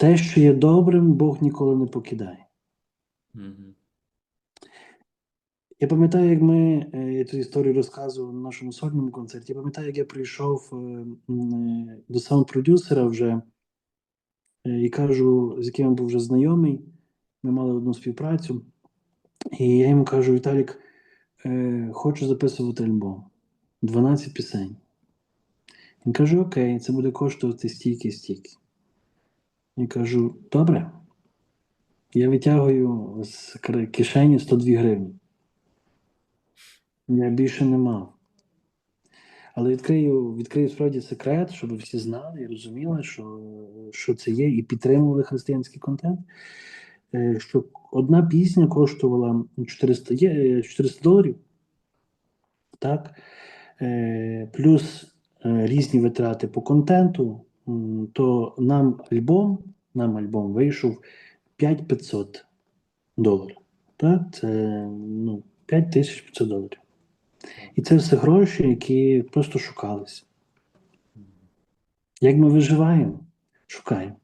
Те, що є добрим, Бог ніколи не покидає. Мгм. Я пам'ятаю, як ми е, я цю історію розказував на нашому сольному концерті. Я пам'ятаю, як я прийшов е, е, до саунд-продюсера вже і кажу, з яким я був вже знайомий. Ми мали одну співпрацю. І я йому кажу: Віталік, хочу записувати альбом. 12 пісень. Він каже: Окей, це буде коштувати стільки, Я кажу: добре. Я витягую з кишені 102 гривні. Я більше не мав. Але відкрию, відкрию справді секрет, щоб всі знали і розуміли, що, що це є, і підтримували християнський контент. Е, Що одна пісня коштувала 400, е, 400 доларів, так? Е, плюс е, різні витрати по контенту, то нам альбом, нам альбом вийшов 5500 доларів. Так? Це ну, 5500 доларів. І це все гроші, які просто шукалися. Як ми виживаємо? Шукаємо.